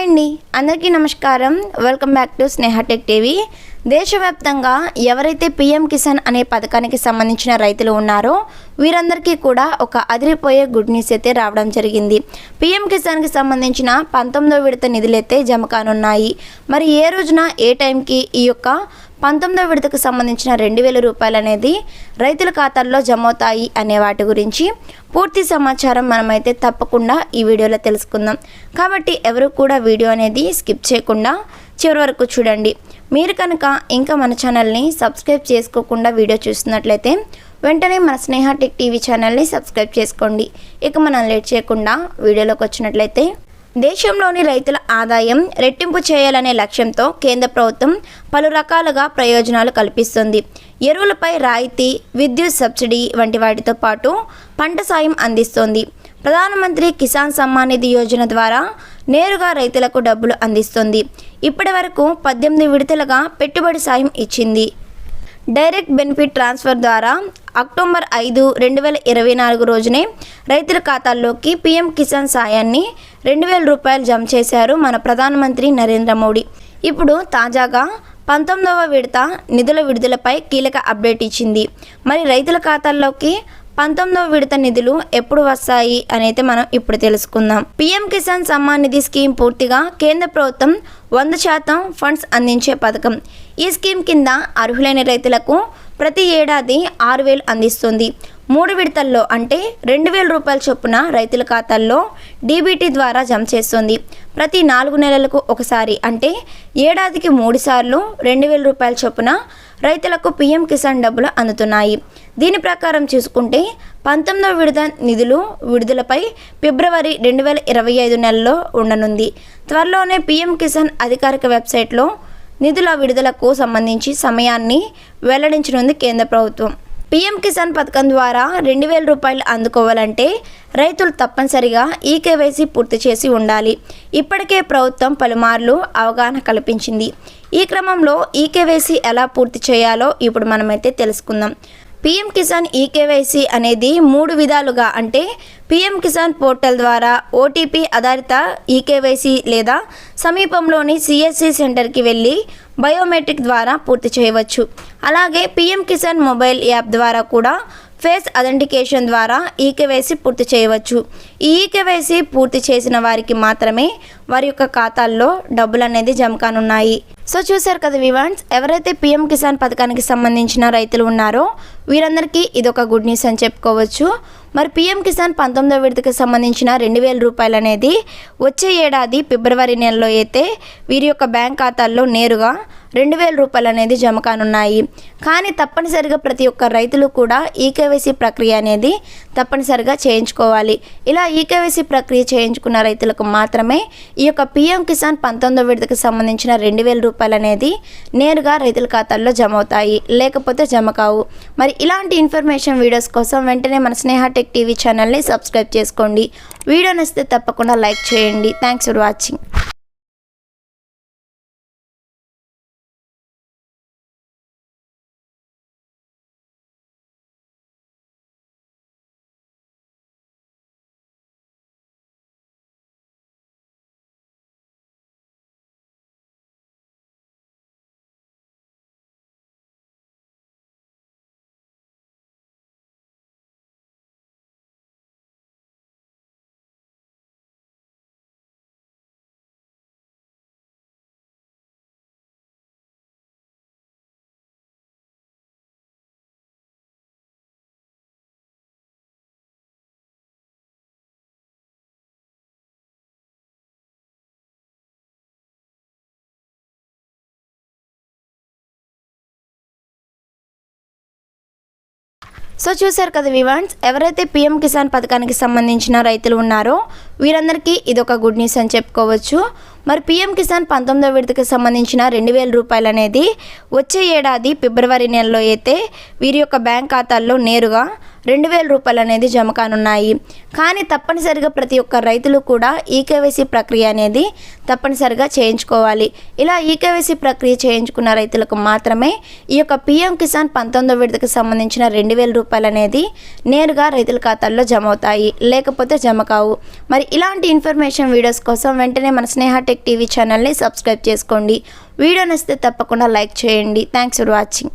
Hi అండి. అందరికీ నమస్కారం. Welcome back to Sneha Tech TV దేశవ్యాప్తంగా ఎవరైతే పిఎం కిసాన్ అనే పథకానికి సంబంధించిన రైతులు ఉన్నారో వీరందరికీ కూడా ఒక అదిరిపోయే గుడ్ న్యూస్ అయితే రావడం జరిగింది. పిఎం కిసాన్కి సంబంధించిన పంతొమ్మిదో విడత నిధులైతే జమ కానున్నాయి. మరి ఏ రోజున ఏ టైంకి ఈ యొక్క పంతొమ్మిదో విడతకు సంబంధించిన రెండు వేల రూపాయలు అనేది రైతుల ఖాతాల్లో జమ అవుతాయి అనే వాటి గురించి పూర్తి సమాచారం మనమైతే తప్పకుండా ఈ వీడియోలో తెలుసుకుందాం. కాబట్టి ఎవరు కూడా వీడియో అనేది స్కిప్ చేయకుండా చివరి వరకు చూడండి. మీరు కనుక ఇంకా మన ఛానల్ని సబ్స్క్రైబ్ చేసుకోకుండా వీడియో చూస్తున్నట్లయితే వెంటనే మన స్నేహ టెక్ టీవీ ఛానల్ని సబ్స్క్రైబ్ చేసుకోండి. ఇక మనం లేట్ చేయకుండా వీడియోలోకి వచ్చినట్లయితే దేశంలోని రైతుల ఆదాయం రెట్టింపు చేయాలనే లక్ష్యంతో కేంద్ర ప్రభుత్వం పలు రకాలుగా ప్రయోజనాలు కల్పిస్తుంది. ఎరువులపై రాయితీ విద్యుత్ సబ్సిడీ వంటి వాటితో పాటు పంట సాయం అందిస్తోంది. ప్రధానమంత్రి కిసాన్ సమ్మాన్ నిధి యోజన ద్వారా నేరుగా రైతులకు డబ్బులు అందిస్తుంది. ఇప్పటి వరకు పద్దెనిమిది విడతలుగా పెట్టుబడి సాయం ఇచ్చింది. డైరెక్ట్ బెనిఫిట్ ట్రాన్స్ఫర్ ద్వారా అక్టోబర్ ఐదు రెండు వేల ఇరవై నాలుగు రోజునే రైతుల ఖాతాల్లోకి పీఎం కిసాన్ సాయాన్ని రెండు వేల రూపాయలు జమ చేశారు మన ప్రధానమంత్రి నరేంద్ర మోడీ. ఇప్పుడు తాజాగా పంతొమ్మిదవ విడత నిధుల విడుదలపై కీలక అప్డేట్ ఇచ్చింది. మరి రైతుల ఖాతాల్లోకి పంతొమ్మిదవ విడత నిధులు ఎప్పుడు వస్తాయి అనేది మనం ఇప్పుడు తెలుసుకుందాం. పీఎం కిసాన్ సమ్మాన్ నిధి స్కీమ్ పూర్తిగా కేంద్ర ప్రభుత్వం వంద శాతం ఫండ్స్ అందించే పథకం. ఈ స్కీమ్ కింద అర్హులైన రైతులకు ప్రతి ఏడాది ఆరు వేలు అందిస్తుంది. మూడు విడతల్లో అంటే రెండు వేల రూపాయల చొప్పున రైతుల ఖాతాల్లో డీబీటీ ద్వారా జమ చేస్తుంది. ప్రతి నాలుగు నెలలకు ఒకసారి అంటే ఏడాదికి మూడు సార్లు రెండు వేల రూపాయల చొప్పున రైతులకు పీఎం కిసాన్ డబ్బులు అందుతున్నాయి. దీని ప్రకారం చూసుకుంటే పంతొమ్మిదవ విడత నిధులు విడుదలపై ఫిబ్రవరి రెండు వేల ఇరవై ఐదు నెలలో ఉండనుంది. త్వరలోనే పీఎం కిసాన్ అధికారిక వెబ్సైట్లో నిధుల విడుదలకు సంబంధించి సమయాన్ని వెల్లడించనుంది కేంద్ర ప్రభుత్వం. పీఎం కిసాన్ పథకం ద్వారా రెండు వేల రూపాయలు అందుకోవాలంటే రైతులు తప్పనిసరిగా ఈ కేవైసీ పూర్తి చేసి ఉండాలి. ఇప్పటికే ప్రభుత్వం పలుమార్లు అవగాహన కల్పించింది. ఈ క్రమంలో ఈ కేవైసీ ఎలా పూర్తి చేయాలో ఇప్పుడు మనమైతే తెలుసుకుందాం. పీఎం కిసాన్ ఈకేవైసీ అనేది మూడు విధాలుగా అంటే పీఎం కిసాన్ పోర్టల్ ద్వారా ఓటీపీ ఆధారిత ఈకేవైసీ లేదా సమీపంలోని సిఎస్సి సెంటర్కి వెళ్ళి బయోమెట్రిక్ ద్వారా పూర్తి చేయవచ్చు. అలాగే పీఎం కిసాన్ మొబైల్ యాప్ ద్వారా కూడా ఫేస్ అథెంటికేషన్ ద్వారా ఈకేవైసీ పూర్తి చేయవచ్చు. ఈ కేవైసీ పూర్తి చేసిన వారికి మాత్రమే వారి యొక్క ఖాతాల్లో డబ్బులు అనేది జమ కానున్నాయి. సో చూసారు కదా వివాన్స్ ఎవరైతే పీఎం కిసాన్ పథకానికి సంబంధించిన రైతులు ఉన్నారో వీరందరికీ ఇది ఒక గుడ్ న్యూస్ అని చెప్పుకోవచ్చు. మరి పీఎం కిసాన్ పంతొమ్మిదో విడతకు సంబంధించిన రెండు వేల రూపాయలు అనేది వచ్చే ఏడాది ఫిబ్రవరి నెలలో అయితే వీరి యొక్క బ్యాంక్ ఖాతాల్లో నేరుగా రెండు వేల రూపాయలు అనేది జమ కానున్నాయి. కానీ తప్పనిసరిగా ప్రతి ఒక్క రైతులు కూడా ఈకేవైసీ ప్రక్రియ అనేది తప్పనిసరిగా చేయించుకోవాలి. ఇలా ఈకేవైసీ ప్రక్రియ చేయించుకున్న రైతులకు మాత్రమే ఈ యొక్క పీఎం కిసాన్ పంతొమ్మిదో విడతకు సంబంధించిన రెండు వేల రూపాయలు అనేది నేరుగా రైతుల ఖాతాల్లో జమ అవుతాయి లేకపోతే జమ కావు. మరి ఇలాంటి ఇన్ఫర్మేషన్ వీడియోస్ కోసం వెంటనే మన స్నేహ టెక్ టీవీ ఛానల్ని సబ్స్క్రైబ్ చేసుకోండి. వీడియో నచ్చితే తప్పకుండా లైక్ చేయండి. థ్యాంక్స్ ఫర్ వాచింగ్ సో చూశారు కదా వివాన్స్ ఎవరైతే పీఎం కిసాన్ పథకానికి సంబంధించిన రైతులు ఉన్నారో వీరందరికీ ఇది ఒక గుడ్ న్యూస్ అని చెప్పుకోవచ్చు. మరి పీఎం కిసాన్ పంతొమ్మిదో విడతకి సంబంధించిన రెండు వేల రూపాయలు అనేది వచ్చే ఏడాది ఫిబ్రవరి నెలలో అయితే వీరి యొక్క బ్యాంక్ ఖాతాల్లో నేరుగా రెండు వేల రూపాయలు అనేది జమ కానున్నాయి కానీ తప్పనిసరిగా ప్రతి ఒక్క రైతులు కూడా ఈకేవైసీ ప్రక్రియ అనేది తప్పనిసరిగా చేయించుకోవాలి. ఇలా ఈకేవైసీ ప్రక్రియ చేయించుకున్న రైతులకు మాత్రమే ఈ యొక్క పిఎం కిసాన్ పంతొమ్మిదో విడతకు సంబంధించిన రెండు వేల రూపాయలు అనేది నేరుగా రైతుల ఖాతాల్లో జమ అవుతాయి లేకపోతే జమ కావు మరి ఇలాంటి ఇన్ఫర్మేషన్ వీడియోస్ కోసం వెంటనే మన స్నేహ టెక్ టీవీ ఛానల్ని సబ్స్క్రైబ్ చేసుకోండి. వీడియో నచ్చితే తప్పకుండా లైక్ చేయండి. Thanks for watching.